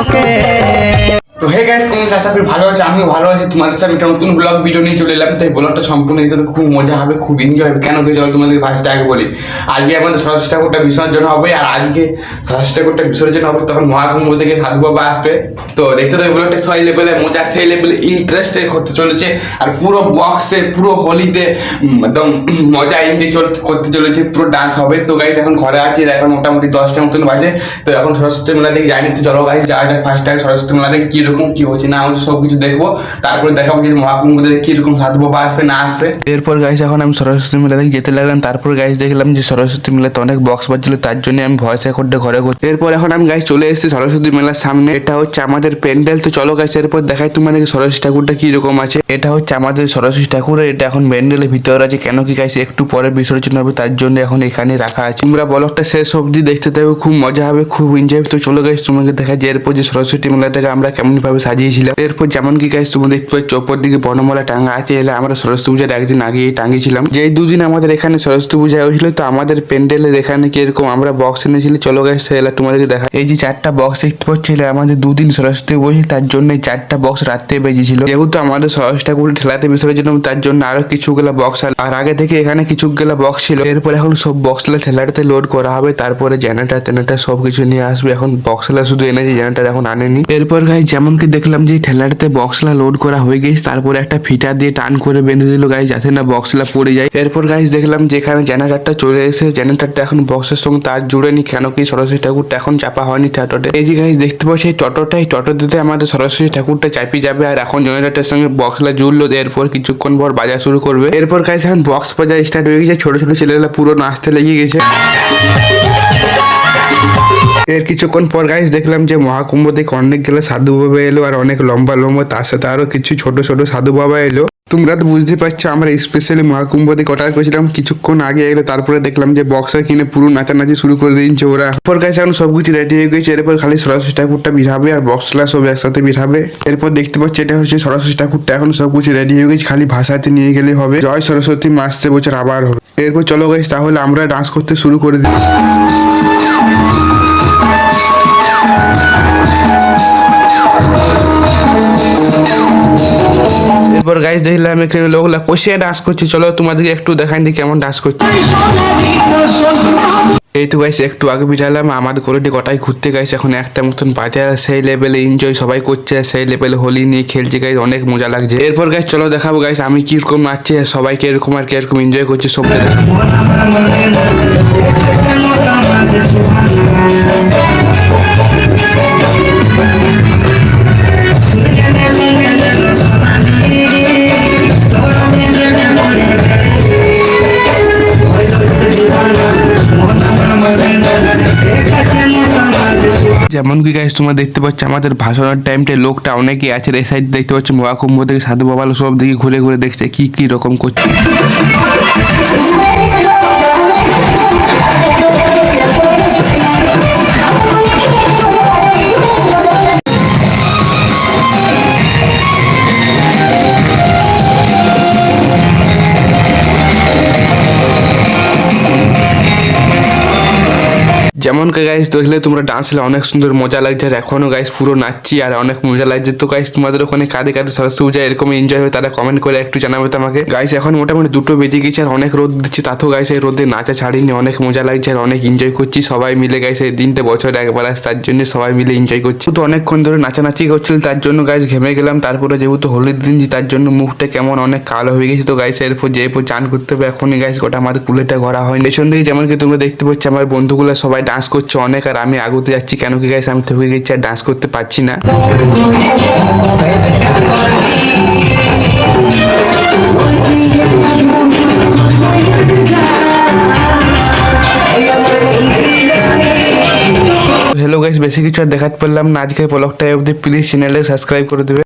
okay. তো hey guys আছো? আশা করি ভালো আছে, আমিও ভালো আছি। তোমাদের সাথে একটা নতুন ব্লগ ভিডিও নিয়ে চলে এলাম। তাই ব্লগটা সম্পূর্ণ দিতে খুব মজা হবে, খুব এনজয় হবে। কেন কি চলো তোমাদের ফার্স্টে আগে বলি। আজকে আমাদের সরস্বতী ঠাকুরটা বিসর্জন হবে, আর আজকে সরস্বতী ঠাকুরটা বিসর্জন হবে, তখন মহাকুম্ভ থেকে সাধু বাবা আসবে। তো দেখতে তো ব্লগটা সেই লেভেলে মজা সেই লেভেলে ইন্টারেস্টে করতে চলেছে, আর পুরো বক্সে পুরো হোলিতে একদম মজা এনজয় করতে চলেছে, পুরো ডান্স হবে। তো গাইস এখন ঘরে আছি, এখন মোটামুটি দশটা মতন বাজে। তো এখন সরস্বতী মেলা দেখে যাইনি, তো চলো গাইস যাওয়া যাক ফার্স্ট টাইম সরস্বতী মেলা দেখে কীরকম কি হচ্ছে না হচ্ছে সব কিছু দেখব। তারপরে দেখাবো যে মহাকুম্ভ থেকে কীরকম সাধু বাবা আসছে, না আসছে। এরপর গাইস এখন আমি সরস্বতী মেলা থেকে যেতে লাগলাম। তারপর গাইস দেখলাম যে সরস্বতী মেলাতে অনেক বক্স বাজছিল, তার জন্য আমি ভয়েস রেকর্ডে ঘরে করতে এরপর এখন আমি গাইস চলে এসেছি সরস্বতী মেলার সামনে। এটা হচ্ছে আমাদের প্যান্ডেল। তো চলো গাইস এরপর দেখাই তোমাদের সরস্বতী ঠাকুরটা কি রকম আছে। এটা হচ্ছে আমাদের সরস্বতী ঠাকুর, এটা এখন প্যান্ডেলের ভিতরে আছে। কেন কি গাইস একটু পরে বিসর্জন হবে, তার জন্য এখন এখানে রাখা আছে। তোমরা ব্লগটা শেষ অবধি দেখতে থাকবে খুব মজা হবে, খুব এনজয় তো চলো গাইস তোমাকে দেখা যে এরপর যে সরস্বতী মেলাটাকে আমরা কেমন ভাবে সাজিয়েছিলাম। এরপর যেমন কি গাইস তোমরা দেখতে পাচ্ছ ওপর দিকে বনমালা টাঙ্গা আছে, এলে আমরা সরস্বতী পূজার একদিন আগেই টাঙ্গিয়েছিলাম যেই দুদিন আমাদের এখানে সরস্বতী পূজা হয়েছিল, তো আমাদের প্যান্ডেলের এখানে কীরকম আমরা বক্স এনেছিল, চলো গাইস এলা তোমাদেরকে দেখা এই যে চারটা বক্স দেখতে পাচ্ছ আমাদের দুদিন সরস্বতী বসে তার জন্য চারটা বক্স রাত্রে বেজেছিল। যেহেতু আমাদের সরস্বতী ঠাকুর ঠেলাতে বিসর্জন তার জন্য আরও কিছুগুলা বক্স আর আগে থেকে এখানে কিছুগুলা বক্স ছিল। এরপর এখন সব বক্সগুলো ঠেলাটাতে লোড করা হবে, তারপরে জেনারেটার টেনারেটার সব কিছু নিয়ে আসবে। এখন বক্সগুলো শুধু এনেছি জেনারেটার এখন আনেনি। এরপর গাই যেমন কি দেখলাম যে ঠেলাটাতে বক্সগুলো লোড করা হয়ে গেছে, তারপরে একটা ফিটা দিয়ে টান করে বেঁধে দিল। গাই যাতে না বক্সগুলো পড়ে যায়। এরপর গাইজ দেখলাম যে এখানে জেনারেটারটা চলে এসে জেনারেটারটা এখন বক্সের সঙ্গে তার জুড়ে নি, কেন কি সরস্বতী ঠাকুরটা এখন চাপা হয়নি টোটোতে। এই যে গাইজ দেখতে পাচ্ছি, এই টোটোটা, এই টোটোতে আমাদের সরস্বতী ঠাকুরটা চাপিয়ে যাবে, আর এখন জেনারেটারের সঙ্গে বক্সগুলো জুড়লো, এরপর কিছুক্ষণ পর বাজা শুরু করবে। এরপর গাইজ এখন বক্স বাজা স্টার্ট হয়ে গেছে, ছোট ছোট ছেলেগুলো পুরো নাচতে লেগে গেছে। এর কিছুক্ষণ পর গাইস দেখলাম যে মহাকুম্ভ থেকে অনেক গেলে সাধু বাবা এলো আর অনেক লম্বা লম্বা, তার সাথে আরও কিছু ছোট ছোট সাধু বাবা এলো। তোমরা তো বুঝতে পারছ, আমরা স্পেশালি মহাকুম্ভ থেকে অর্ডার করেছিলাম। কিছুক্ষণ আগে এলো, তারপরে দেখলাম যে বক্সার কিনে পুরো নাচানাচি শুরু করে দিয়েছে ওরা। এরপর গাইস এখন সব কিছু রেডি হয়ে গেছে। এরপর খালি সরস্বতী ঠাকুরটা বিরাবে আর বক্সলা সব একসাথে বিরাবে। এরপর দেখতে পাচ্ছি এটা হচ্ছে সরস্বতী ঠাকুরটা। এখন সব কিছু রেডি হয়ে গেছে, খালি ভাষাতে নিয়ে গেলে হবে। জয় সরস্বতী মাসছে বছর আবার হবে। এরপর চলো গাইস তাহলে আমরা ডান্স করতে শুরু করে দিই। এরপর গাইস দেখলাম এখানে লোকলা কষিয়ে ডান্স করছে। চলো তোমাদেরকে একটু দেখাই দিই কেমন ডান্স করছে। এই তো গাইস একটু আগে বিটালাম আমাদের কোয়ালিটি কটাই ঘুরতে গাইস এখন একটা মতন বাজে সেই লেভেলে এনজয় সবাই করছে, সেই লেভেলে হোলি নিয়ে খেলছে গাইস অনেক মজা লাগছে। এরপর গাইস চলো দেখাবো গাইস আমি কীরকম নাচছি সবাই কীরকম আর কীরকম এনজয় করছে সব দেখাবো। যেমন কি গাইস তোমরা দেখতে পাচ্ছ আমাদের ভাষণের টাইমটে লোকটা অনেকেই আছে, এই সাইড দেখতে পাচ্ছ, মহাকুম্ভ থেকে সাধু বাবা সব দিকে ঘুরে ঘুরে দেখছে কি কি রকম করছে। যেমন গাইস দেখলে তোমরা ডান্সলে অনেক সুন্দর মজা লাগছে আর এখনও গাইস পুরো নাচছি আর অনেক মজা লাগছে। তো গাইস তোমাদের ওখানে কাঁদে কাঁদে সরস্বতী পূজা এরকম এনজয় হয় তারা কমেন্ট করে একটু জানাবে তো আমাকে। গাইস এখন মোটামুটি দুটো বেজে গেছে আর অনেক রোদ দিচ্ছে, তাতেও গাইস এই রোদে নাচা ছাড়িনি, অনেক মজা লাগছে আর অনেক এনজয় করছি। সবাই মিলে গাইস এই দিনটা বছরে একবার আসে, তার জন্য সবাই মিলে এনজয় করছি। তো অনেকক্ষণ ধরে নাচানাচি করছিল, তার জন্য গাইস ঘেমে গেলাম। তারপরে যেহেতু হোলির দিন, তার জন্য মুখটা কেমন অনেক কালো হয়ে গেছে। তো গাইস এরপর যে চান করতে হবে। এখনই গাইস গোটা আমাদের কুলেটা ঘোরা হয় পেছন দিকে যেমন কি তোমরা দেখতে পাচ্ছ, আমার বন্ধুগুলো সবাই ডান্স করছে অনেক আর আমি আগুতে যাচ্ছি। কেন কি গাইস আমি থকে গেছি আর ডান্স করতে পারছি না। হ্যালো গাইস বেশি কিছু আর দেখাতে পারলাম না। আজকে ব্লগটা অবধি। প্লিজ চ্যানেলে সাবস্ক্রাইব করে দেবে।